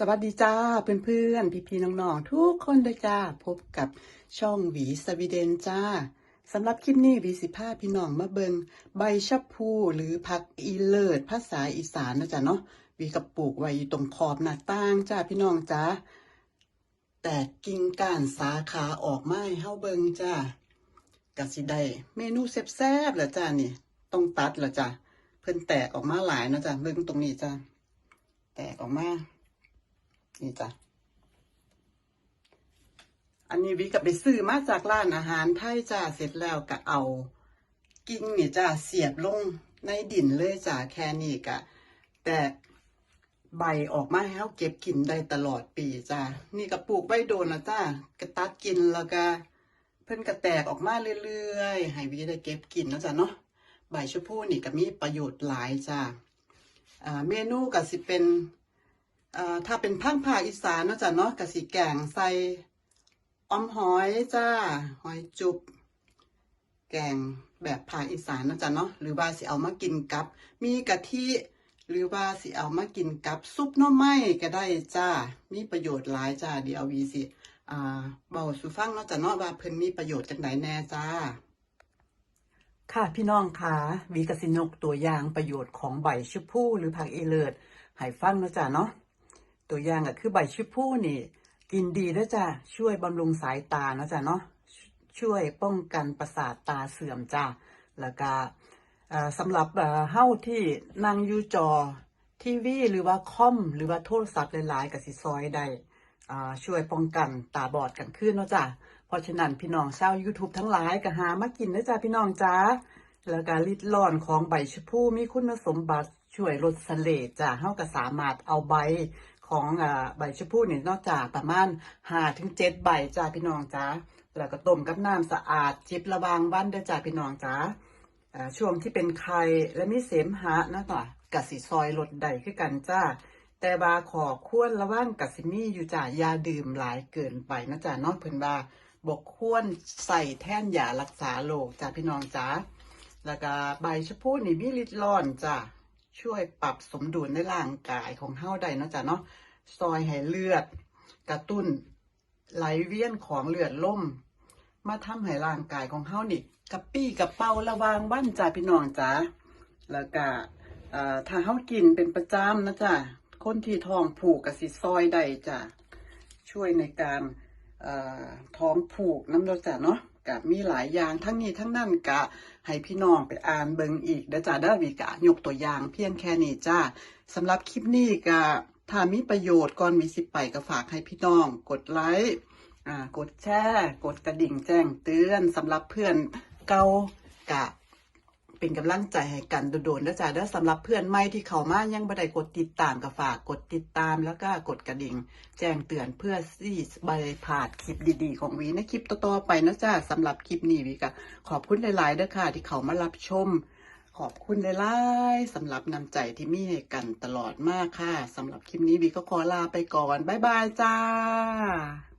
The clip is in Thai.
สวัสดีจ้าเพื่อนๆ พี่ๆน้องๆ ทุกคนเลยจ้า พบกับช่องหวีสวีเดนจ้าสำหรับคลิปนี้หวีสิพาพี่น้องมาเบิงใบชะพูหรือผักอีเลิศภาษาอีสานนะจ๊ะเนาะหวีกับปลูกไว้ตรงขอบหน้าต่างจ้าพี่น้องจ้าแต่กิ่งก้านสาขาออกไม้เฮาเบิงจ้ากะสิได้เมนูแซ่บๆแหละจ้านี่ ต้องตัดและจ้าเพิ่นแตกออกมาหลายนะจ้าเบิงตรงนี้จ้าแตกออกมา นี่จ้ะ อันนี้วิกับไปซื้อมาจากร้านอาหารไทยจ้าเสร็จแล้วก็เอา กิ่งนี่จ้าเสียบลงในดินเลยจ้าแค่นี้กะแต่ใบออกมาให้เราเก็บกินได้ตลอดปีจ้านี่ก็ปลูกใบโดนนะจ้ากระตัดกินแล้วก็เพิ่นกระแตกออกมาเรื่อยๆให้วิได้เก็บกินนะจ้ะเนาะใบชะพูนี่ก็มีประโยชน์หลายจ้าเมนูก็สิเป็น ถ้าเป็นภาคภาอีสานเนาะจ้ะเนาะกะสิแกงใส่ออมหอยจ้าหอยจุบ แกงแบบภาอีสานเนาะจ้ะเนาะหรือว่าสิเอามากินกับ มีกะทิหรือว่าสิเอามากินกับซุปน่อไม้ก็ได้จ้า มีประโยชน์หลายจ้าเดี๋ยววีสิอ่าเบาสูฟังเนาะจ้ะเนาะว่าเพิ่นมีประโยชน์จังไดแน่จ้าค่ะพี่น้องคะวีกสินกตัวอย่างประโยชน์ของใบชะพูหรือผักเอเลิศให้ฟังเนาะจ้ะเนาะ ตัวอย่างก็คือใบชิพูนี่ กินดีด้วยจ้ะช่วยบำรุงสายตานะจ๊ะเนาะช่วยป้องกันประสาทตาเสื่อมจ้ะแล้วก็สำหรับเอ่อเฮาที่นั่งอยู่จอทีวีหรือว่าคอมหรือว่าโทรศัพท์หลายๆกับสิซอยได้ช่วยป้องกันตาบอดกันขึ้นเนาะจ้ะเพราะฉะนั้นพี่น้องชาว YouTube ทั้งหลายก็หามากินนะจ๊ะพี่น้องจ้าแล้วก็ลิดร่อนของใบชะพูมีคุณสมบัติช่วยลดเสลดจ้ะเฮาก็สามารถเอาใบ ของอ่าใบชะพูนี่ยนอกจากประมาณห้าถึงเจ็ดใบจ้าพี่น้องจ้าแล้วก็ต้มกับน้ำสะอาด จิบระบางวันเด้อจ้าพี่น้องจ้าอ่าช่วงที่เป็นไข้และมีเสมหะนะต่อกะสิซอยลดได้คือกันจ้าแต่บาขอควรระว่างกัสิมีอยู่จ้ายาดื่มหลายเกินไปนะจ้านอกเพิ่นว่าบกควรใส่แท่นยารักษาโรคจ้าพี่น้องจ้าแล้วก็ใบชะพูนี่มีฤทธิ์ร้อนจ้า ช่วยปรับสมดุลในร่างกายของเฮาได้นะจ้ะเนาะซอยให้เลือด กระตุ้นไหลเวียนของเลือดล่ม มาทำให้ร่างกายของเฮานี่กระปี้กระเป๋าระวางบ้านจ้าพี่น้องจ้าแล้วก็เอ่อถ้าเฮากินเป็นประจำนะจ้ะคนที่ท้องผูกกสิซอยได้จ้ะช่วยในการเอ่อท้องผูกน้ำเนาจ้ะเนาะ กับมีหลายอย่างทั้งนี้ทั้งนั้นกะ ให้พี่น้องไปอ่านเบิงอีกเด้อจ้าเด้อวีกะยกตัวอย่างเพียงแค่นี้จ้าสำหรับคลิปนี้กะถ้ามีประโยชน์ก่อนมีสิไปก็ฝากให้พี่น้อง กดไลค์กดแชร์ กดกระดิ่งแจ้งเตือนสำหรับเพื่อนเก่ากะ เป็นกำลังใจให้กันโดนๆนะจ๊ะเด้อสำหรับเพื่อนใหม่ที่เข้ามายังบ่ได้กดติดตามก็ฝากกดติดตามแล้วก็กดกระดิ่ง แจ้งเตือนเพื่อที่บริพลาดคลิปดีๆ ของวีในคลิปต่อๆไปนะจ๊ะสำหรับคลิปนี้วีก็ขอบคุณหลายๆเด้อค่ะ ที่เขามารับชม ขอบคุณหลายๆสำหรับน้ำใจที่มีให้กันตลอดมากค่ะสำหรับคลิปนี้วีก็ขอลาไปก่อนบ๊ายบายจ้า